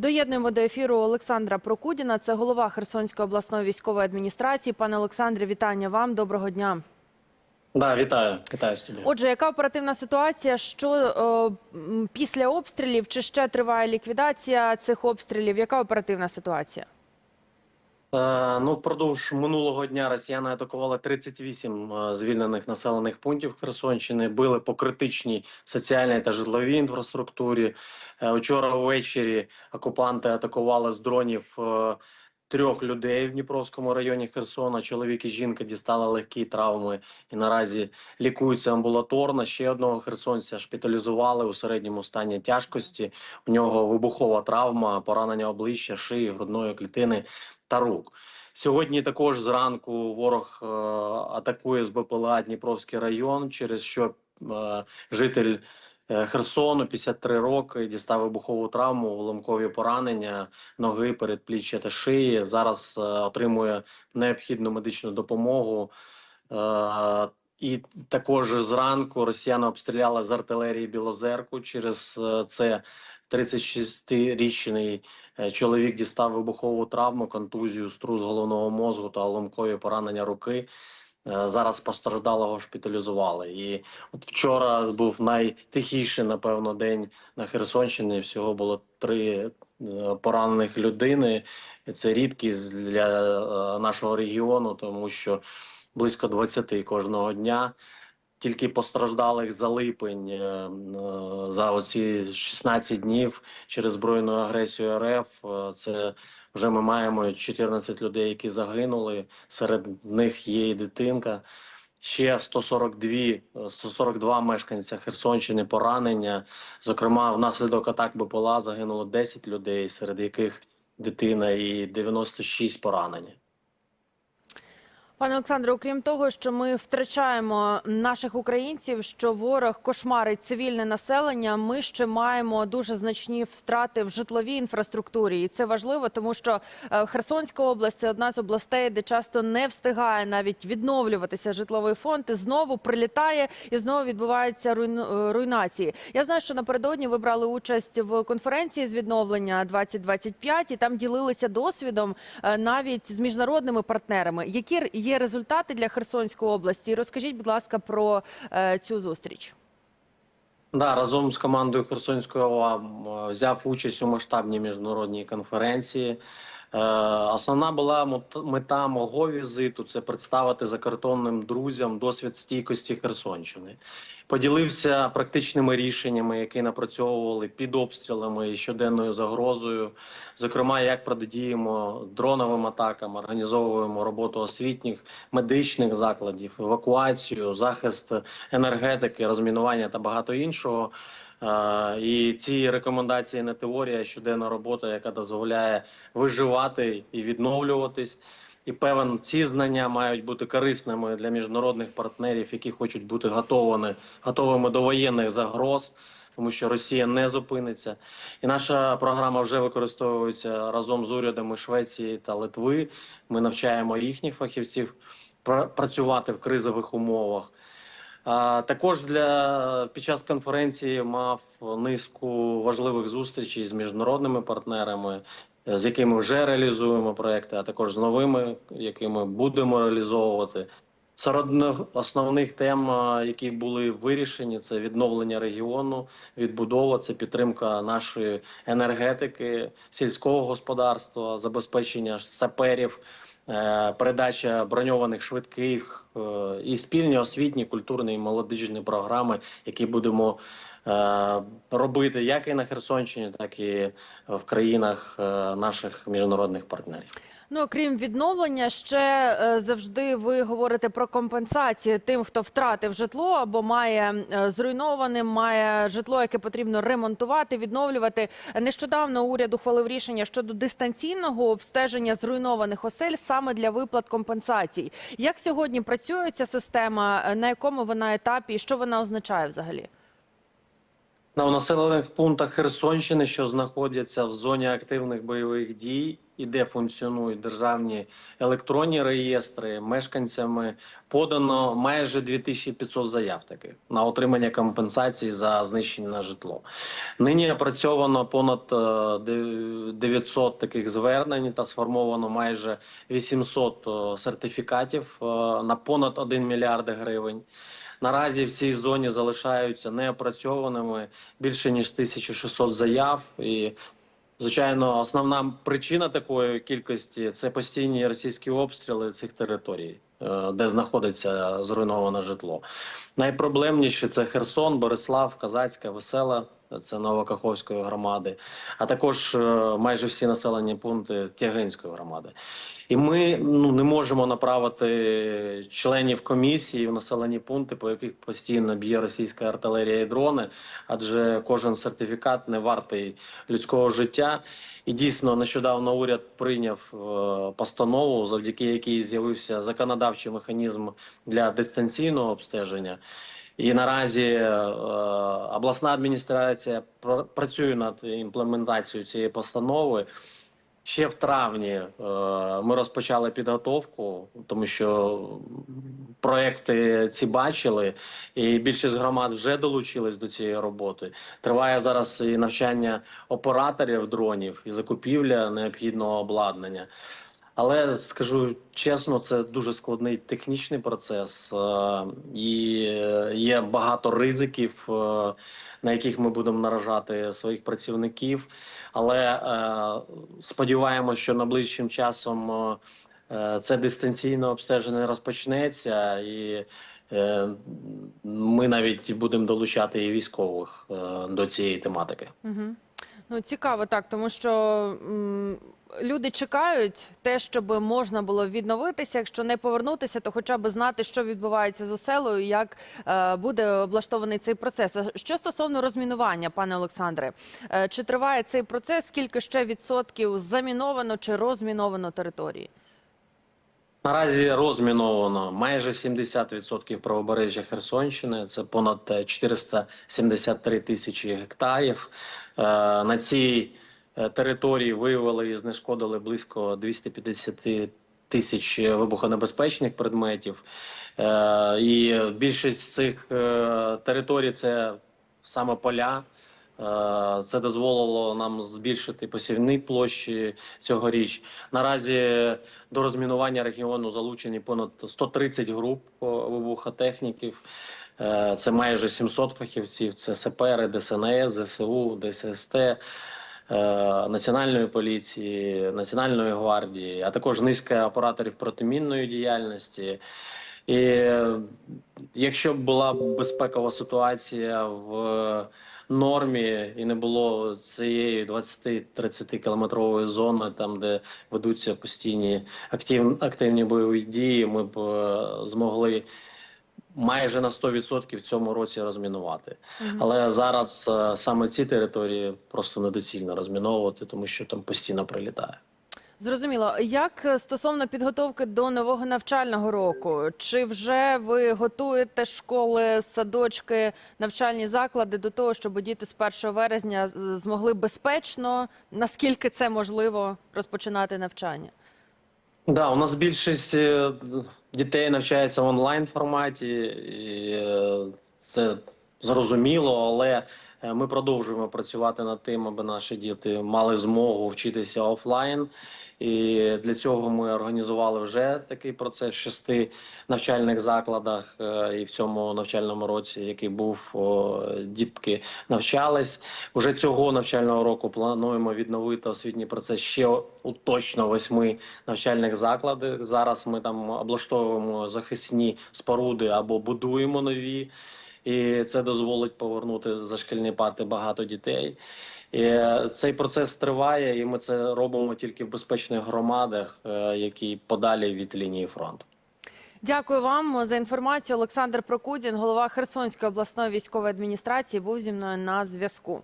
Доєднуємо до ефіру Олександра Прокудіна. Це голова Херсонської обласної військової адміністрації. Пане Олександре, вітання вам. Доброго дня. Да, вітаю, вітаю студію. Отже, яка оперативна ситуація? Що о, після обстрілів чи ще триває ліквідація цих обстрілів? Яка оперативна ситуація? Е, ну, впродовж минулого дня росіяни атакували 38 е, звільнених населених пунктів Херсонщини, били по критичній соціальній та житловій інфраструктурі. Е, вчора ввечері окупанти атакували з дронів трьох людей в Дніпровському районі Херсона. Чоловік і жінка дістали легкі травми і наразі лікуються амбулаторно. Ще одного херсонця шпиталізували у середньому стані тяжкості. У нього вибухова травма, поранення обличчя, шиї, грудної клітини та рук. Сьогодні також зранку ворог е, атакує з БПЛА Дніпровський район, через що е, житель е, Херсону 53 роки дістав вибухову травму, уламкові поранення ноги, передпліччя та шиї. Зараз е, отримує необхідну медичну допомогу. І також зранку росіяни обстріляли з артилерії Білозерку. Через це 36-річний е, чоловік дістав вибухову травму, контузію, струс головного мозку та ломкові поранення руки. Е, Зараз постраждалого шпиталізували. І от вчора був найтихіший, напевно, день на Херсонщині. Всього було три е, поранених людини. Це рідкість для нашого регіону, тому що близько 20 кожного дня. Тільки постраждалих за липень е, е, за оці 16 днів через збройну агресію РФ. е, Це вже ми маємо 14 людей, які загинули. Серед них є і дитинка. Ще 142, е, 142 мешканця Херсонщини поранення. Зокрема, внаслідок атак БПЛА загинуло 10 людей, серед яких дитина і 96 поранені. Пане Олександре, окрім того, що ми втрачаємо наших українців, що ворог кошмарить цивільне населення, ми ще маємо дуже значні втрати в житловій інфраструктурі, і це важливо, тому що е, Херсонська область це одна з областей, де часто не встигає навіть відновлюватися житловий фонд. І знову прилітає і знову відбуваються е, руйнації. Я знаю, що напередодні ви брали участь в конференції з відновлення 2025 і там ділилися досвідом е, навіть з міжнародними партнерами. Які р- є результати для Херсонської області? Розкажіть, будь ласка, про е, цю зустріч. Да, разом з командою Херсонської ОВА взяв участь у масштабній міжнародній конференції. Е, Основна була мета мого візиту це представити закордонним друзям досвід стійкості Херсонщини. Поділився практичними рішеннями, які напрацьовували під обстрілами і щоденною загрозою. Зокрема, як протидіємо дроновим атакам, організовуємо роботу освітніх, медичних закладів, евакуацію, захист енергетики, розмінування та багато іншого. І ці рекомендації не теорія, а щоденна робота, яка дозволяє виживати і відновлюватись. І певен, ці знання мають бути корисними для міжнародних партнерів, які хочуть бути готовими, готовими до воєнних загроз, тому що Росія не зупиниться. І наша програма вже використовується разом з урядами Швеції та Литви. Ми навчаємо їхніх фахівців пра- працювати в кризових умовах. Також для під час конференції мав низку важливих зустрічей з міжнародними партнерами, з якими вже реалізуємо проекти, а також з новими, які ми будемо реалізовувати. Серед основних тем, які були вирішені, це відновлення регіону, відбудова, це підтримка нашої енергетики, сільського господарства, забезпечення саперів, передача броньованих швидких е, і спільні освітні, культурні і молодіжні програми, які будемо е, робити як і на Херсонщині, так і в країнах е, наших міжнародних партнерів. Ну, окрім відновлення, ще е, завжди ви говорите про компенсацію тим, хто втратив житло або має е, зруйнованим, має житло, яке потрібно ремонтувати, відновлювати. Нещодавно уряд ухвалив рішення щодо дистанційного обстеження зруйнованих осель саме для виплат компенсацій. Як сьогодні працює ця система? Е, На якому вона етапі і що вона означає взагалі? На населених пунктах Херсонщини, що знаходяться в зоні активних бойових дій, і де функціонують державні електронні реєстри, мешканцями подано майже 2500 заяв таких на отримання компенсації за знищене житло. Нині опрацьовано понад е, 900 таких звернень та сформовано майже 800 е, сертифікатів е, на понад 1 мільярд гривень. Наразі в цій зоні залишаються неопрацьованими більше ніж 1600 заяв. І, звичайно, основна причина такої кількості це постійні російські обстріли цих територій, е, де знаходиться зруйноване житло. Найпроблемніше це Херсон, Борислав, Казацька, Весела. Це Новокаховської громади, а також е, майже всі населені пункти Тягинської громади. І ми ну не можемо направити членів комісії в населені пункти, по яких постійно б'є російська артилерія і дрони, адже кожен сертифікат не вартий людського життя. І дійсно нещодавно уряд прийняв е, постанову, завдяки якій з'явився законодавчий механізм для дистанційного обстеження. І наразі е, обласна адміністрація пр- працює над імплементацією цієї постанови. Ще в травні е, ми розпочали підготовку, тому що проекти ці бачили, і більшість громад вже долучились до цієї роботи. Триває зараз і навчання операторів дронів і закупівля необхідного обладнання. Але скажу чесно, це дуже складний технічний процес, е, і є багато ризиків, е, на яких ми будемо наражати своїх працівників. Але е, сподіваємося, що найближчим часом це дистанційне обстеження розпочнеться, і ми навіть будемо долучати військових до цієї тематики. Угу. Ну цікаво так, тому що м, люди чекають те, щоб можна було відновитися. Якщо не повернутися, то хоча б знати, що відбувається з оселою, як е, буде облаштований цей процес. А що стосовно розмінування, пане Олександре, е, чи триває цей процес? Скільки ще відсотків заміновано чи розміновано території? Наразі розміновано майже 70% правобережжя Херсонщини. Це понад е, 473 тисячі гектарів. Е, На цій е, території виявили і знешкодили близько 250 тисяч вибухонебезпечних предметів. Е, І більшість цих е, територій це саме поля. Е, Це дозволило нам збільшити посівні площі цьогоріч. Наразі до розмінування регіону залучені понад 130 груп вибухотехніків. Е, Це майже 700 фахівців. Це СПР, ДСНС, ЗСУ, ДССТ, е, Національної поліції, Національної гвардії, а також низка операторів протимінної діяльності. І якщо б була безпекова ситуація в нормі і не було цієї 20-30 кілометрової зони, там де ведуться постійні актив, активні бойові дії, ми б е, змогли майже на 100% в цьому році розмінувати. Але зараз е, саме ці території просто недоцільно розміновувати, тому що там постійно прилітає. Зрозуміло. Як е, стосовно підготовки до нового навчального року, чи вже ви готуєте школи, садочки, навчальні заклади до того, щоб діти з 1 вересня змогли безпечно, наскільки це можливо, розпочинати навчання? Да, у нас більшість е, дітей навчається в онлайн форматі, і е, це зрозуміло, але ми продовжуємо працювати над тим, аби наші діти мали змогу вчитися офлайн. І для цього ми організували вже такий процес в шести навчальних закладах. е, І в цьому навчальному році, який був, дітки навчались. Уже цього навчального року плануємо відновити освітній процес ще у точно восьми навчальних закладах. Зараз ми там облаштовуємо захисні споруди або будуємо нові. І це дозволить повернути за шкільні парти багато дітей. І е, цей процес триває, і ми це робимо тільки в безпечних громадах, е, які подалі від лінії фронту. Дякую вам за інформацію. Олександр Прокудін, голова Херсонської обласної військової адміністрації, був зі мною на зв'язку.